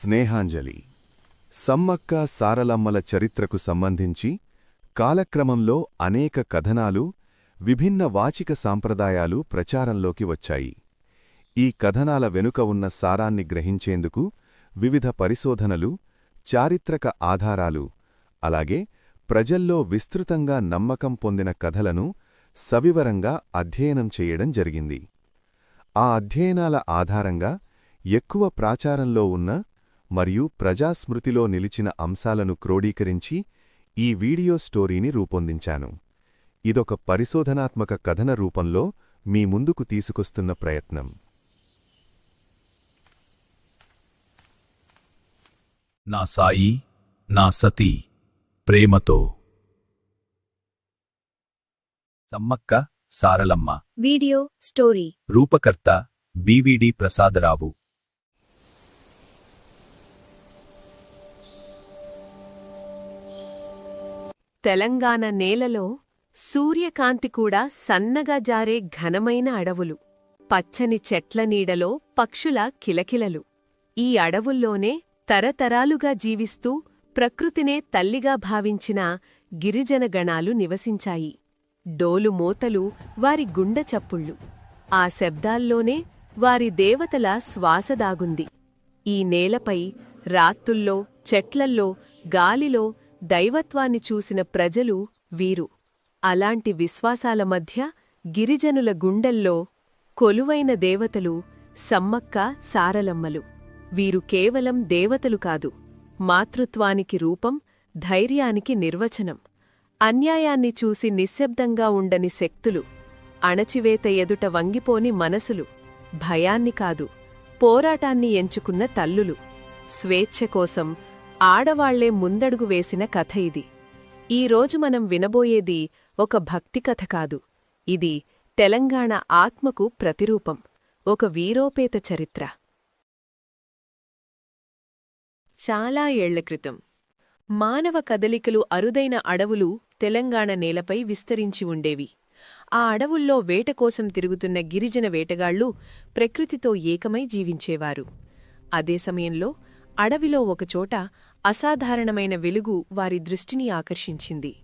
స్నేహాంజలి. సమ్మక్క సారలమ్మల చరిత్రకు సంబంధించి కాలక్రమంలో అనేక కథనాలు విభిన్న వాచిక సాంప్రదాయాలు ప్రచారంలోకి వచ్చాయి. ఈ కథనాల వెనుక ఉన్న సారాన్ని గ్రహించేందుకు వివిధ పరిశోధనలు చారిత్రక ఆధారాలు అలాగే ప్రజల్లో విస్తృతంగా నమ్మకం పొందిన కథలను సవివరంగా అధ్యయనం చేయడం జరిగింది. ఆ అధ్యయనాల ఆధారంగా ఎక్కువ ప్రాచారంలో ఉన్న మరియు ప్రజాస్మృతిలో నిలిచిన అంశాలను క్రోడీకరించి ఈ వీడియో స్టోరీని రూపొందించాను. ఇదొక పరిశోధనాత్మక కథన రూపంలో మీ ముందుకు తీసుకొస్తున్న ప్రయత్నం. నా సాయి నా సతీ ప్రేమతో. Sammakka Saralamma. Video story. రూపకర్త BVD Prasadarao. Telangana నేలలో సూర్యకాంతి కూడా సన్నగా జారే ఘనమైన అడవులు. పచ్చని చెట్ల నీడలో పక్షుల కిలకిలలు. ఈ అడవుల్లోనే తరతరాలుగా జీవిస్తూ ప్రకృతినే తల్లిగా భావించిన గిరిజన గణాలు నివసించాయి. డోలు మోతలు వారి గుండె చప్పుళ్ళు. ఆ శబ్దాల్లోనే వారి దేవతల శ్వాస దాగుంది. ఈ నేలపై రాత్తుల్లో చెట్లల్లో గాలిలో దైవత్వాన్ని చూసిన ప్రజలు వీరు. అలాంటి విశ్వాసాల మధ్య గిరిజనుల గుండెల్లో కొలువైన దేవతలు సమ్మక్క సారలమ్మలు. వీరు కేవలం దేవతలు కాదు మాతృత్వానికి రూపం ధైర్యానికి నిర్వచనం. అన్యాయాన్ని చూసి నిశ్శబ్దంగా ఉండని శక్తులు అణచివేత ఎదుట వంగిపోని మనసులు భయాన్ని కాదు పోరాటాన్ని ఎంచుకున్న తల్లులు. స్వేచ్ఛ కోసం ఆడవాళ్ళే ముందడుగు వేసిన కథ ఇది. ఈరోజు మనం వినబోయేది ఒక భక్తి కథ కాదు. ఇది తెలంగాణ ఆత్మకు ప్రతిరూపం. ఒక వీరోపేత చరిత్ర. చాలా ఏళ్ళ క్రితం మానవ కదలికలు అరుదైన అడవులు తెలంగాణ నేలపై విస్తరించి ఉండేవి. ఆ అడవుల్లో వేట కోసం తిరుగుతున్న గిరిజన వేటగాళ్ళు ప్రకృతితో ఏకమై జీవించేవారు. అదే సమయంలో అడవిలో ఒకచోట అసాధారణమైన వెలుగు వారి దృష్టిని ఆకర్షించింది.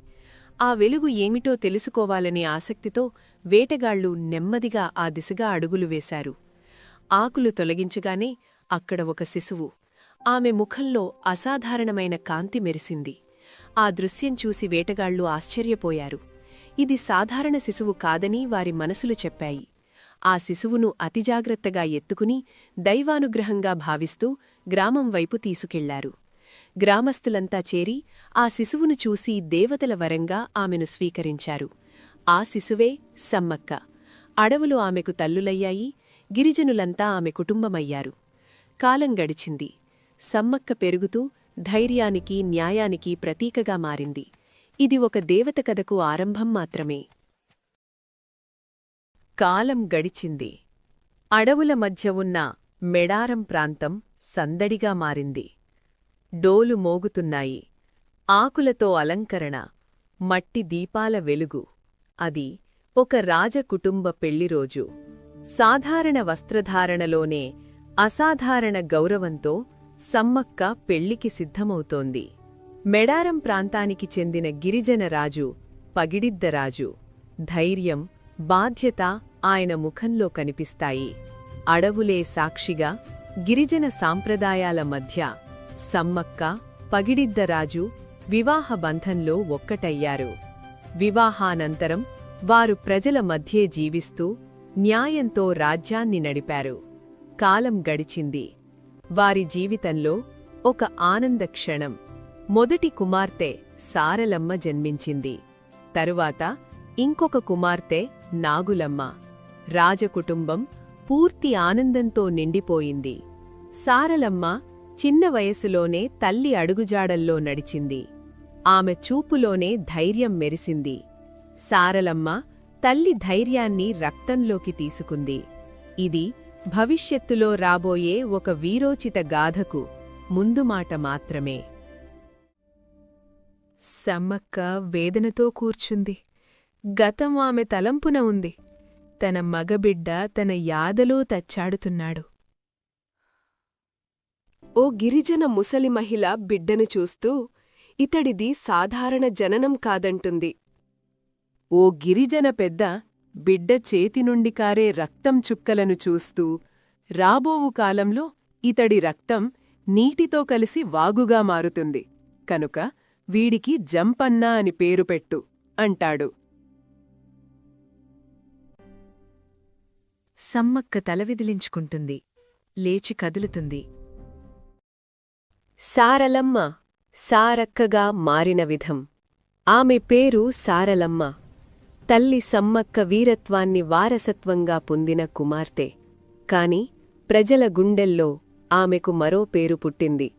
ఆ వెలుగు ఏమిటో తెలుసుకోవాలనే ఆసక్తితో వేటగాళ్ళు నెమ్మదిగా ఆ దిశగా అడుగులు వేశారు. ఆకులు తొలగించగానే అక్కడ ఒక శిశువు. ఆమె ముఖంలో అసాధారణమైన కాంతి మెరిసింది. ఆ దృశ్యం చూసి వేటగాళ్ళు ఆశ్చర్యపోయారు. ఇది సాధారణ శిశువు కాదని వారి మనసులు చెప్పాయి. ఆ శిశువును అతిజాగ్రత్తగా ఎత్తుకుని దైవానుగ్రహంగా భావిస్తూ గ్రామం వైపు తీసుకెళ్ళారు. గ్రామస్తులంతా చేరి ఆ శిశువును చూసి దేవతల వరంగా ఆమెను స్వీకరించారు. ఆ శిశువే సమ్మక్క. అడవులు ఆమెకు తల్లులయ్యాయి. గిరిజనులంతా ఆమె కుటుంబమయ్యారు. కాలం గడిచింది. సమ్మక్క పెరుగుతూ ధైర్యానికి న్యాయానికి ప్రతీకగా మారింది. ఇది ఒక దేవత కథకు ఆరంభం మాత్రమే. కాలం గడిచింది. అడవుల మధ్య ఉన్న మెడారం ప్రాంతం సందడిగా మారింది. డోలు మోగుతున్నాయి. ఆకులతో అలంకరణ మట్టి దీపాల వెలుగు. అది ఒక రాజకుటుంబ పెళ్ళిరోజు సాధారణ వస్త్రధారణలోనే అసాధారణ గౌరవంతో సమ్మక్క పెళ్ళికి సిద్ధమవుతోంది. మెడారం ప్రాంతానికి చెందిన గిరిజన రాజు పగిడిద్దరాజు. ధైర్యం బాధ్యత ఆయన ముఖంలో కనిపిస్తాయి. అడవులే సాక్షిగా గిరిజన సాంప్రదాయాల మధ్య సమ్మక్క పగిడిద్దరాజు వివాహ బంధంలో ఒక్కటయ్యారు. వివాహానంతరం వారు ప్రజల మధ్యే జీవిస్తూ న్యాయంతో రాజ్యాన్ని నడిపారు. కాలం గడిచింది. వారి జీవితంలో ఒక ఆనంద క్షణం. మొదటి కుమార్తె సారలమ్మ జన్మించింది. తరువాత ఇంకొక కుమార్తె నాగులమ్మ. రాజకుటుంబం పూర్తి ఆనందంతో నిండిపోయింది. సారలమ్మ చిన్న వయసులోనే తల్లి అడుగుజాడల్లో నడిచింది. ఆమె చూపులోనే ధైర్యం మెరిసింది. సారలమ్మ తల్లి ధైర్యాన్ని రక్తంలోకి తీసుకుంది. ఇది భవిష్యత్తులో రాబోయే ఒక వీరోచిత గాథకు ముందుమాట మాత్రమే. సమ్మక్క వేదనతో కూర్చుంది. గతం ఆమె తలంపున ఉంది. తన మగబిడ్డ తన యాదలో తచ్చాడుతున్నాడు. ఓ గిరిజన ముసలి మహిళ బిడ్డను చూస్తూ ఇతడిది సాధారణ జననం కాదంటుంది. ఓ గిరిజన పెద్ద బిడ్డ చేతి నుండి కారే రక్తం చుక్కలను చూస్తూ రాబోవు కాలంలో ఇతడి రక్తం నీటితో కలిసి వాగుగా మారుతుంది. కనుక వీడికి జంపన్నా అని పేరు పెట్టు అంటాడు. సమ్మక్క తల విదిలించుకుంటుంది. లేచి కదులుతుంది. సారలమ్మ సారక్కగా మారిన విధం. ఆమె పేరు సారలమ్మ. తల్లి సమ్మక్క వీరత్వాన్ని వారసత్వంగా పొందిన కుమార్తె. కాని ప్రజల గుండెల్లో ఆమెకు మరో పేరు పుట్టింది.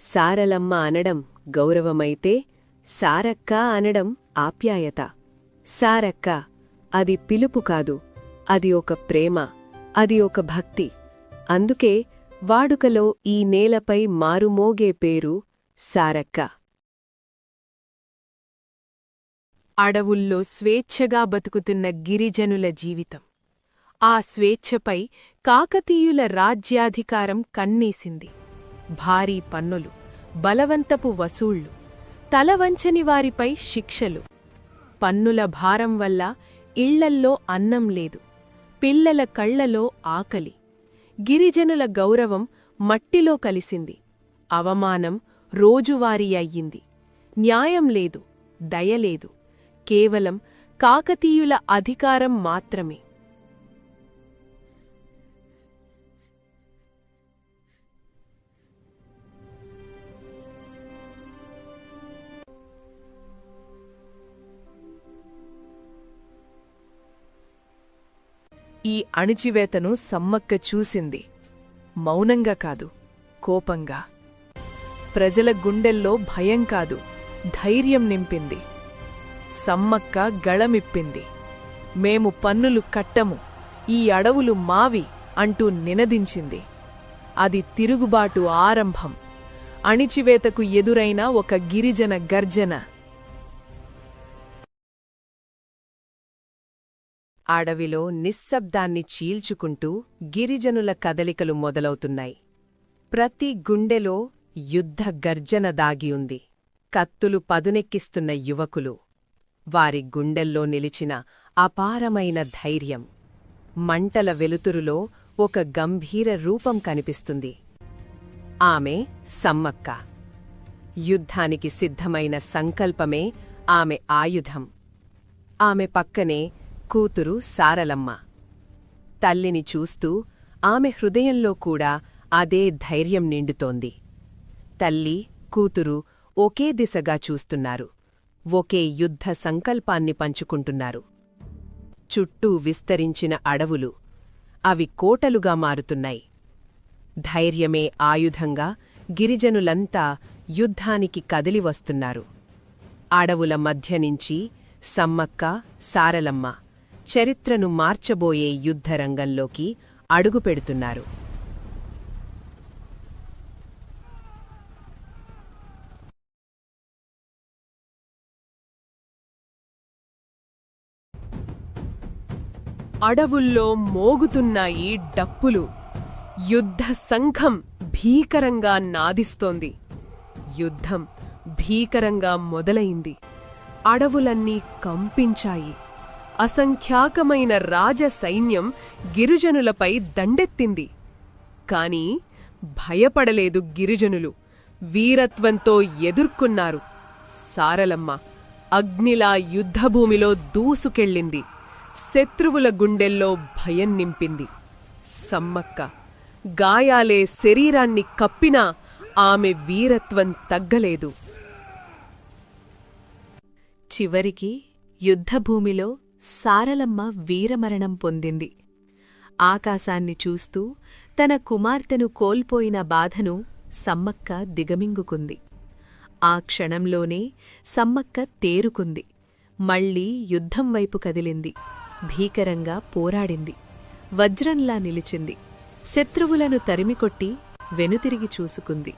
సారలమ్మ అనడం గౌరవమైతే సారక్క అనడం ఆప్యాయత. సారక్క అది పిలుపు కాదు అది ఒక ప్రేమ అది ఒక భక్తి. అందుకే వాడుకలో ఈ నేలపై మారుమోగే పేరు సారక్క. అడవుల్లో స్వేచ్ఛగా బతుకుతున్న గిరిజనుల జీవితం. ఆ స్వేచ్ఛపై కాకతీయుల రాజ్యాధికారం కన్నేసింది. భారీ పన్నులు బలవంతపు వసూళ్ళు తలవంచని వారిపై శిక్షలు. పన్నుల భారం వల్ల ఇళ్ళల్లో అన్నం లేదు పిల్లల కళ్ళలో ఆకలి. గిరిజనుల గౌరవం మట్టిలో కలిసింది. అవమానం రోజువారీ అయ్యింది. న్యాయం లేదు దయలేదు కేవలం కాకతీయుల అధికారం మాత్రమే. ఈ అణిచివేతను సమ్మక్క చూసింది. మౌనంగా కాదు కోపంగా. ప్రజల గుండెల్లో భయం కాదు ధైర్యం నింపింది. సమ్మక్క గళమిప్పింది. మేము పన్నులు కట్టము ఈ అడవులు మావి అంటూ నినదించింది. అది తిరుగుబాటు ఆరంభం. అణిచివేతకు ఎదురైన ఒక గిరిజన గర్జన. అడవిలో నిశ్శబ్దాన్ని చీల్చుకుంటూ గిరిజనుల కదలికలు మొదలవుతున్నాయి. ప్రతి గుండెలో యుద్ధ గర్జన దాగియుంది కత్తులు పదునెక్కిస్తున్న యువకులు. వారి గుండెల్లో నిలిచిన అపారమైన ధైర్యం. మంటల వెలుతురులో ఒక గంభీర రూపం కనిపిస్తుంది. ఆమె సమ్మక్క. యుద్ధానికి సిద్ధమైన సంకల్పమే ఆమె ఆయుధం. ఆమె పక్కనే కూతురు సారలమ్మ. తల్లిని చూస్తూ ఆమె హృదయంలో కూడా అదే ధైర్యం నిండుతోంది. తల్లి కూతురు ఒకే దిశగా చూస్తున్నారు. ఒకే యుద్ధ సంకల్పాన్ని పంచుకుంటున్నారు. చుట్టూ విస్తరించిన అడవులు అవి కోటలుగా మారుతున్నాయి. ధైర్యమే ఆయుధంగా గిరిజనులంతా యుద్ధానికి కదిలివస్తున్నారు. అడవుల మధ్యనించి సమ్మక్క సారలమ్మ చరిత్రను మార్చబోయే యుద్ధరంగంలోకి అడుగుపెడుతున్నారు. అడవుల్లో మోగుతున్నాయి డప్పులు. యుద్ధ సంఘం భీకరంగా నాదిస్తోంది. యుద్ధం భీకరంగా మొదలైంది. అడవులన్నీ కంపించాయి. అసంఖ్యాకమైన రాజ సైన్యం గిరిజనులపై దండెత్తింది. కాని భయపడలేదు గిరిజనులు. వీరత్వంతో ఎదుర్కొన్నారు. సారలమ్మ అగ్నిలా యుద్ధభూమిలో దూసుకెళ్ళింది. శత్రువుల గుండెల్లో భయం నింపింది. సమ్మక్క గాయాలే శరీరాన్ని కప్పినా ఆమె వీరత్వం తగ్గలేదు. చివరికి యుద్ధభూమిలో సారలమ్మ వీరమరణం పొందింది. ఆకాశాన్ని చూస్తూ తన కుమార్తెను కోల్పోయిన బాధను సమ్మక్క దిగమింగుకుంది. ఆ క్షణంలోనే సమ్మక్క తేరుకుంది. మళ్ళీ యుద్ధం వైపు కదిలింది. భీకరంగా పోరాడింది. వజ్రంలా నిలిచింది. శత్రువులను తరిమికొట్టి వెనుతిరిగి చూసుకుంది.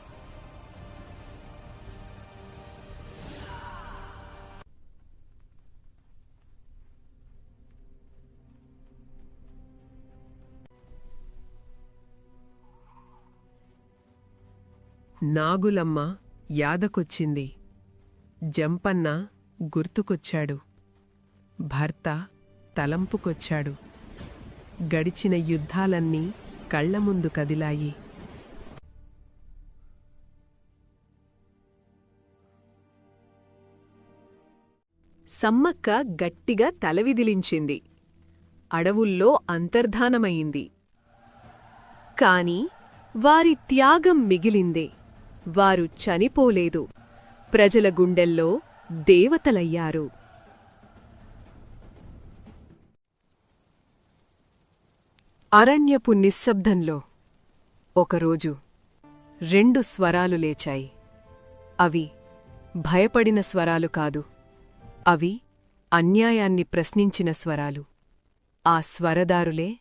నాగులమ్మ యాదకొచ్చింది. జంపన్న గుర్తుకొచ్చాడు. భర్త తలంపుకొచ్చాడు. గడిచిన యుద్ధాలన్నీ కళ్ళ ముందు కదిలాయి. సమ్మక్క గట్టిగా తలవిదిలించింది. అడవుల్లో అంతర్ధానమయింది కాని వారి త్యాగం మిగిలిందే. వారు చనిపోలేదు. ప్రజల గుండెల్లో దేవతలయ్యారు. అరణ్యపు నిశ్శబ్దంలో ఒకరోజు రెండు స్వరాలు లేచాయి. అవి భయపడిన స్వరాలు కాదు. అవి అన్యాయాన్ని ప్రశ్నించిన స్వరాలు. ఆ స్వరదారులే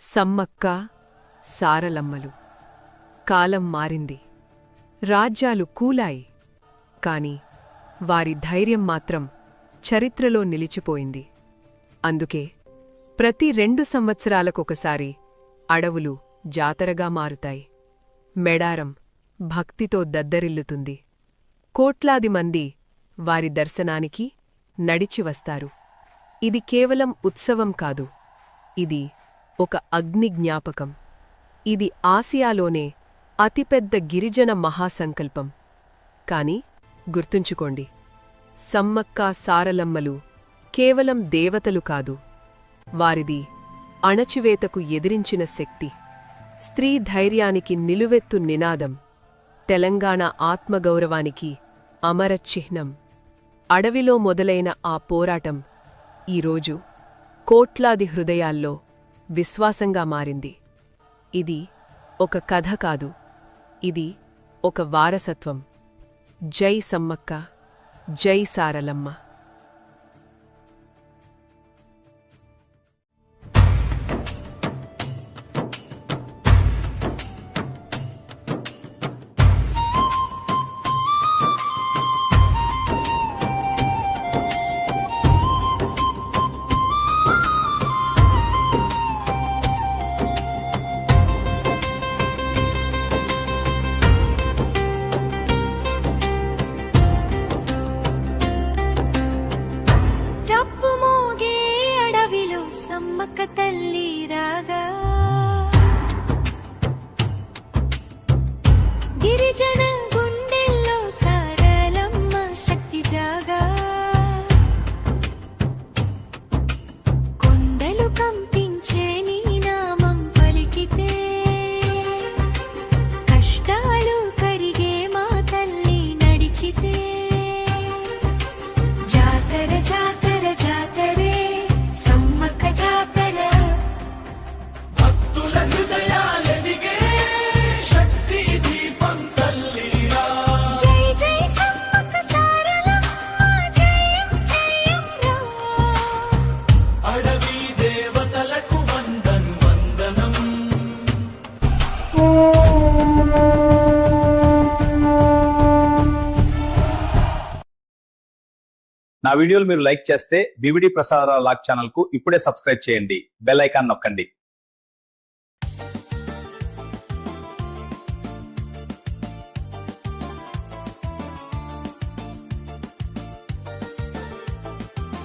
సమ్మక్క సారలమ్మలు. కాలం మారింది. రాజ్యాలు కూలాయి. కాని వారి ధైర్యం మాత్రం చరిత్రలో నిలిచిపోయింది. అందుకే ప్రతి రెండు సంవత్సరాలకొకసారి అడవులు జాతరగా మారుతాయి. మెడారం భక్తితో దద్దరిల్లుతుంది. కోట్లాది మంది వారి దర్శనానికి నడిచి వస్తారు. ఇది కేవలం ఉత్సవం కాదు. ఇది ఒక అగ్ని జ్ఞాపకం. ఇది ఆసియాలోనే అతిపెద్ద గిరిజన మహాసంకల్పం. కాని గుర్తుంచుకోండి సమ్మక్క సారలమ్మలు కేవలం దేవతలు కాదు వారిది అణచివేతకు ఎదిరించిన శక్తి. స్త్రీ ధైర్యానికి నిలువెత్తు నినాదం తెలంగాణ ఆత్మగౌరవానికి అమర చిహ్నం. అడవిలో మొదలైన ఆ పోరాటం ఈరోజు కోట్లాది హృదయాల్లో విశ్వాసంగా మారింది. ఇది ఒక కథ కాదు. ఇది ఒక వారసత్వం. జై సమ్మక్క జై సారలమ్మ. నా వీడియోలు మీరు లైక్ చేస్తే బీవీడీ ప్రసాదరావు లాక్ ఛానల్కు ఇప్పుడే సబ్స్క్రైబ్ చేయండి. బెల్ ఐకాన్ నొక్కండి.